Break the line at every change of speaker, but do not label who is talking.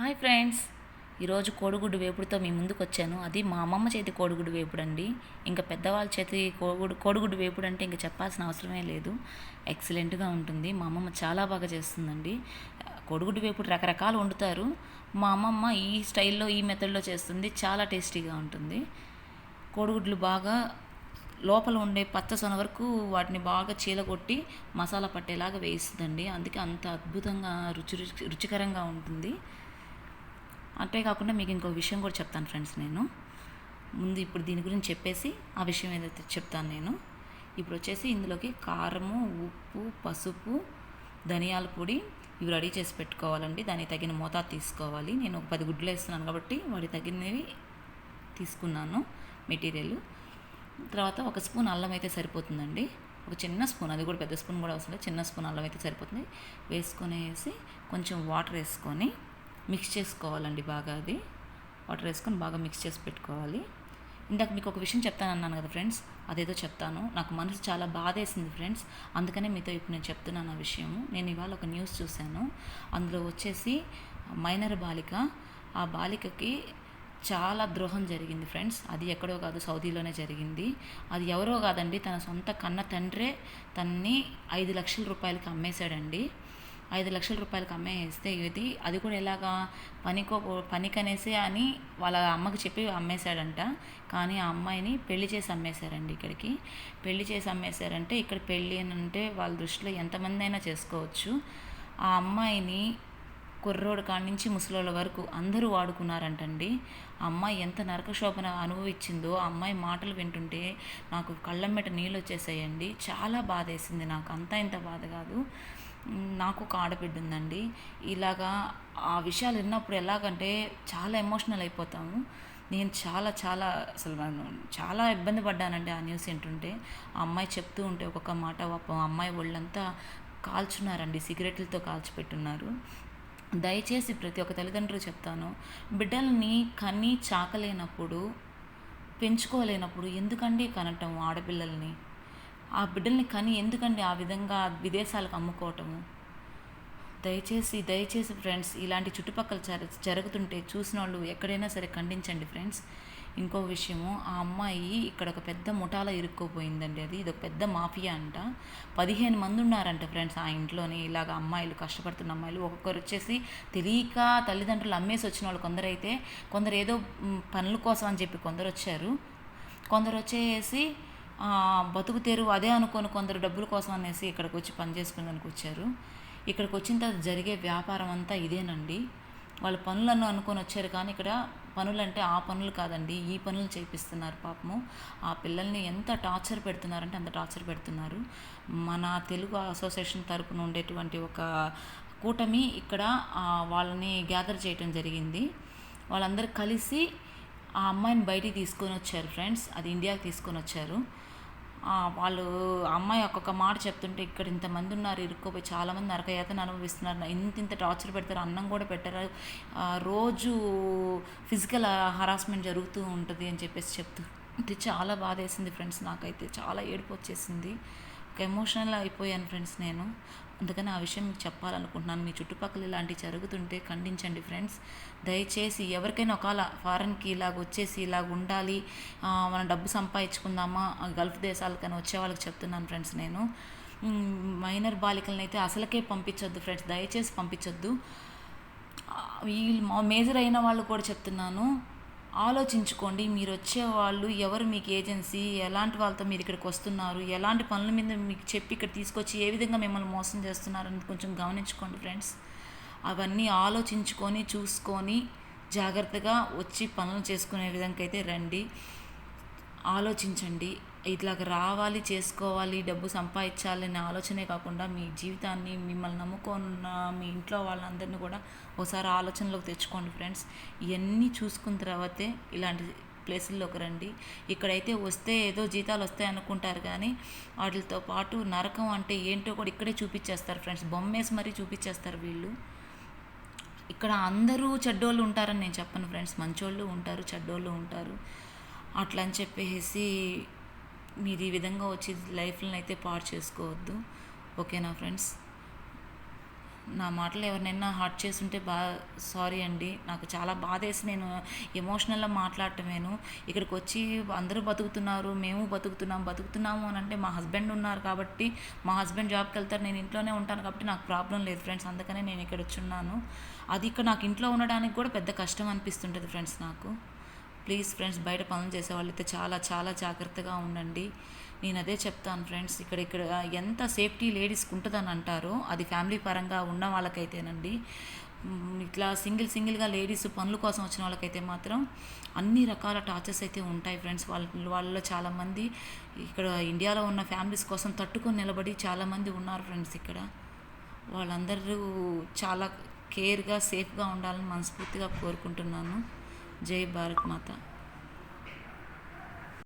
Hi friends. ఈరోజు కోడిగుడ్డు వేపుడుతో మీ ముందుకు వచ్చాను అది మా అమ్మమ్మ చేతి కోడిగుడ్డు వేపుడు అండి ఇంకా పెద్దవాళ్ళ చేతి కోడిగుడ్డు కోడిగుడ్డు వేపుడు అంటే ఇంకా చెప్పాల్సిన అవసరమే లేదు. ఎక్సలెంట్గా ఉంటుంది. మా అమ్మమ్మ చాలా బాగా చేస్తుందండి. కోడిగుడ్డు వేపుడు రకరకాలు వండుతారు. మా అమ్మమ్మ ఈ స్టైల్లో ఈ మెథడ్లో చేస్తుంది. చాలా టేస్టీగా ఉంటుంది. కోడిగుడ్లు బాగా లోపల ఉండే పచ్చసొన వరకు వాటిని బాగా చీలగొట్టి మసాలా పట్టేలాగా వేయిస్తుందండి. అందుకే అంత అద్భుతంగా రుచి రుచి రుచికరంగా ఉంటుంది. అంతేకాకుండా మీకు ఇంకో విషయం కూడా చెప్తాను ఫ్రెండ్స్ నేను. ముందు ఇప్పుడు దీని గురించి చెప్పేసి ఆ విషయం ఏదైతే చెప్తాను నేను. ఇప్పుడు వచ్చేసి ఇందులోకి కారము ఉప్పు పసుపు ధనియాల పొడి ఇవి రెడీ చేసి పెట్టుకోవాలండి. దానికి తగిన మోతాదు తీసుకోవాలి. నేను ఒక పది గుడ్లు వేస్తున్నాను కాబట్టి వాటి తగినవి తీసుకున్నాను మెటీరియల్. తర్వాత ఒక స్పూన్ అల్లం అయితే సరిపోతుందండి. ఒక చిన్న స్పూన్ అది కూడా పెద్ద స్పూన్ కూడా అవసరం లేదు. చిన్న స్పూన్ అల్లం అయితే సరిపోతుంది. వేసుకొనేసి కొంచెం వాటర్ వేసుకొని మిక్స్ చేసుకోవాలండి బాగా అది. వాటర్ వేసుకొని బాగా మిక్స్ చేసి పెట్టుకోవాలి. ఇందాక మీకు ఒక విషయం చెప్తాను అన్నాను కదా ఫ్రెండ్స్ అదేదో చెప్తాను. నాకు మనసు చాలా బాధేసింది ఫ్రెండ్స్ అందుకనే మీతో ఇప్పుడు నేను చెప్తున్నాను ఆ విషయము. నేను ఇవాళ ఒక న్యూస్ చూశాను. అందులో వచ్చేసి మైనర్ బాలిక ఆ బాలికకి చాలా ద్రోహం జరిగింది ఫ్రెండ్స్. అది ఎక్కడో కాదు సౌదీలోనే జరిగింది. అది ఎవరో కాదండి తన సొంత కన్న తండ్రే తన్ని ఐదు లక్షల రూపాయలకి అమ్మేశాడండి. ఐదు లక్షల రూపాయలకి అమ్మేస్తే ఇది. అది కూడా ఎలాగా పనికో పనికనేసి అని వాళ్ళ అమ్మకి చెప్పి అమ్మేశాడంట. కానీ ఆ అమ్మాయిని పెళ్ళి చేసి అమ్మేశారండి ఇక్కడికి. పెళ్ళి చేసి అమ్మేశారంటే ఇక్కడ పెళ్ళి అని అంటే వాళ్ళ దృష్టిలో ఎంతమంది అయినా చేసుకోవచ్చు. ఆ అమ్మాయిని కుర్రోడు కాడి నుంచి ముసలోళ్ళ వరకు అందరూ వాడుకున్నారంటండి. అమ్మాయి ఎంత నరకశోభన అనుభవించిందో ఆ అమ్మాయి మాటలు వింటుంటే నాకు కళ్ళమ్మట నీళ్ళు వచ్చేసాయండి. చాలా బాధ వేసింది నాకు. అంత ఇంత బాధ కాదు. నాకు ఒక ఆడబిడ్డ ఉందండి. ఇలాగా ఆ విషయాలు విన్నప్పుడు ఎలాగంటే చాలా ఎమోషనల్ అయిపోతాము. నేను చాలా చాలా అసలు చాలా ఇబ్బంది పడ్డానండి ఆ న్యూస్ వింటుంటే. ఆ అమ్మాయి చెప్తూ ఉంటే ఒక్కొక్క మాట ఆ అమ్మాయి ఒళ్ళంతా కాల్చున్నారండి సిగరెట్లతో కాల్చిపెట్టున్నారు. దయచేసి ప్రతి ఒక్క తల్లిదండ్రులు చెప్తాను బిడ్డల్ని కని చాకలేనప్పుడు పెంచుకోలేనప్పుడు ఎందుకండి కనటం ఆడపిల్లల్ని? ఆ బిడ్డల్ని కని ఎందుకండి ఆ విధంగా విదేశాలకు అమ్ముకోవటము? దయచేసి దయచేసి ఫ్రెండ్స్ ఇలాంటి చుట్టుపక్కల జర జరుగుతుంటే చూసిన వాళ్ళు ఎక్కడైనా సరే ఖండించండి ఫ్రెండ్స్. ఇంకో విషయము ఆ అమ్మాయి ఇక్కడ ఒక పెద్ద ముఠాలో ఇరుక్కోపోయిందండి అది. ఇది ఒక పెద్ద మాఫియా అంట. పదిహేను మంది ఉన్నారంట ఫ్రెండ్స్ ఆ ఇంట్లోనే. ఇలాగ అమ్మాయిలు కష్టపడుతున్న అమ్మాయిలు. ఒక్కొక్కరు వచ్చేసి తెలియక తల్లిదండ్రులు అమ్మేసి వచ్చిన వాళ్ళు కొందరైతే కొందరు ఏదో పనుల కోసం అని చెప్పి కొందరు వచ్చారు. కొందరు వచ్చేసి బతుకు తెరువు అదే అనుకొని కొందరు డబ్బుల కోసం అనేసి ఇక్కడికి వచ్చి పని చేసుకునేదానికి వచ్చారు. ఇక్కడికి వచ్చిన తర్వాత జరిగే వ్యాపారం అంతా ఇదేనండి. వాళ్ళు పనులను అనుకొని వచ్చారు కానీ ఇక్కడ పనులు అంటే ఆ పనులు కాదండి ఈ పనులు చేపిస్తున్నారు పాపము. ఆ పిల్లల్ని ఎంత టార్చర్ పెడుతున్నారంటే అంత టార్చర్ పెడుతున్నారు. మన తెలుగు అసోసియేషన్ తరపున ఉండేటువంటి ఒక కూటమి ఇక్కడ వాళ్ళని గ్యాదర్ చేయటం జరిగింది. వాళ్ళందరూ కలిసి ఆ అమ్మాయిని బయటికి తీసుకొని వచ్చారు ఫ్రెండ్స్ అది ఇండియాకి తీసుకొని వచ్చారు. వాళ్ళు అమ్మాయి ఒక్కొక్క మాట చెప్తుంటే ఇక్కడ ఇంతమంది ఉన్నారు ఇరుక్కుపోయి చాలామంది నరకయాతను అనుభవిస్తున్నారు. ఇంత ఇంత టార్చర్ పెడతారు అన్నం కూడా పెట్టారు. రోజు ఫిజికల్ హరాస్మెంట్ జరుగుతూ ఉంటుంది అని చెప్పేసి చెప్తూ చాలా బాధ వేసింది ఫ్రెండ్స్ నాకైతే. చాలా ఏడుపు వచ్చేసింది. ఎమోషనల్ అయిపోయాను ఫ్రెండ్స్ నేను. అందుకని ఆ విషయం మీకు చెప్పాలనుకుంటున్నాను. మీ చుట్టుపక్కల ఇలాంటివి జరుగుతుంటే ఖండించండి ఫ్రెండ్స్ దయచేసి ఎవరికైనా ఒకవేళ ఫారెన్కి ఇలాగ వచ్చేసి ఇలాగ ఉండాలి మనం డబ్బు సంపాదించుకుందామా గల్ఫ్ దేశాలకైనా వచ్చే వాళ్ళకి చెప్తున్నాను ఫ్రెండ్స్ నేను. మైనర్ బాలికలను అయితే అసలకే పంపించొద్దు ఫ్రెండ్స్ దయచేసి పంపించొద్దు. వీళ్ళు మేజర్ అయిన వాళ్ళు కూడా చెప్తున్నాను. ఆలోచించుకోండి. మీరు వచ్చేవాళ్ళు ఎవరు మీకు ఏజెన్సీ ఎలాంటి వాళ్ళతో మీరు ఇక్కడికి వస్తున్నారు ఎలాంటి పనుల మీద మీకు చెప్పి ఇక్కడ తీసుకొచ్చి ఏ విధంగా మిమ్మల్ని మోసం చేస్తున్నారు అని కొంచెం గమనించుకోండి ఫ్రెండ్స్. అవన్నీ ఆలోచించుకొని చూసుకొని జాగ్రత్తగా వచ్చి పనులు చేసుకునే విధంగా అయితే రండి. ఆలోచించండి. ఇట్లాగ రావాలి చేసుకోవాలి డబ్బు సంపాదించాలి అనే ఆలోచనే కాకుండా మీ జీవితాన్ని మిమ్మల్ని నమ్ముకున్న మీ ఇంట్లో వాళ్ళందరినీ కూడా ఒకసారి ఆలోచనలోకి తెచ్చుకోండి ఫ్రెండ్స్. ఇవన్నీ చూసుకున్న తర్వాతే ఇలాంటి ప్లేసుల్లోకి రండి. ఇక్కడైతే వస్తే ఏదో జీతాలు వస్తాయి అనుకుంటారు కానీ వాటితో పాటు నరకం అంటే ఏంటో కూడా ఇక్కడే చూపించేస్తారు ఫ్రెండ్స్. బొమ్మేసి మరీ చూపించేస్తారు వీళ్ళు. ఇక్కడ అందరూ చెడ్డోళ్ళు ఉంటారని నేను చెప్పను ఫ్రెండ్స్. మంచోళ్ళు ఉంటారు చెడ్డోళ్ళు ఉంటారు. అట్లా అని చెప్పేసి మీరు ఈ విధంగా వచ్చి లైఫ్లను అయితే పాడు చేసుకోవద్దు. ఓకేనా ఫ్రెండ్స్? నా మాటలు ఎవరినైనా హర్ట్ చేస్తుంటే బా సారీ అండి. నాకు చాలా బాధేసి నేను ఎమోషనల్గా మాట్లాడటమేను. ఇక్కడికి వచ్చి అందరూ బతుకుతున్నారు మేము బతుకుతున్నాం బతుకుతున్నాము అని అంటే మా హస్బెండ్ ఉన్నారు కాబట్టి మా హస్బెండ్ జాబ్కి వెళ్తారు నేను ఇంట్లోనే ఉంటాను కాబట్టి నాకు ప్రాబ్లం లేదు ఫ్రెండ్స్. అందుకనే నేను ఇక్కడ వచ్చున్నాను అది ఇక్కడ నాకు ఇంట్లో ఉండడానికి కూడా పెద్ద కష్టం అనిపిస్తుంటుంది ఫ్రెండ్స్ నాకు. ప్లీజ్ ఫ్రెండ్స్ బయట పనులు చేసే వాళ్ళైతే చాలా చాలా జాగ్రత్తగా ఉండండి. నేను అదే చెప్తాను ఫ్రెండ్స్ ఇక్కడ ఇక్కడ ఎంత సేఫ్టీ లేడీస్కి ఉంటుందని అంటారో అది ఫ్యామిలీ పరంగా ఉన్న వాళ్ళకైతేనండి. ఇట్లా సింగిల్ సింగిల్గా లేడీస్ పనుల కోసం వచ్చిన వాళ్ళకైతే మాత్రం అన్ని రకాల టార్చర్స్ అయితే ఉంటాయి ఫ్రెండ్స్. వాళ్ళ వాళ్ళలో చాలామంది ఇక్కడ ఇండియాలో ఉన్న ఫ్యామిలీస్ కోసం తట్టుకొని నిలబడి చాలామంది ఉన్నారు ఫ్రెండ్స్ ఇక్కడ. వాళ్ళందరూ చాలా కేర్గా సేఫ్గా ఉండాలని మనస్ఫూర్తిగా కోరుకుంటున్నాను. जय भारत माता।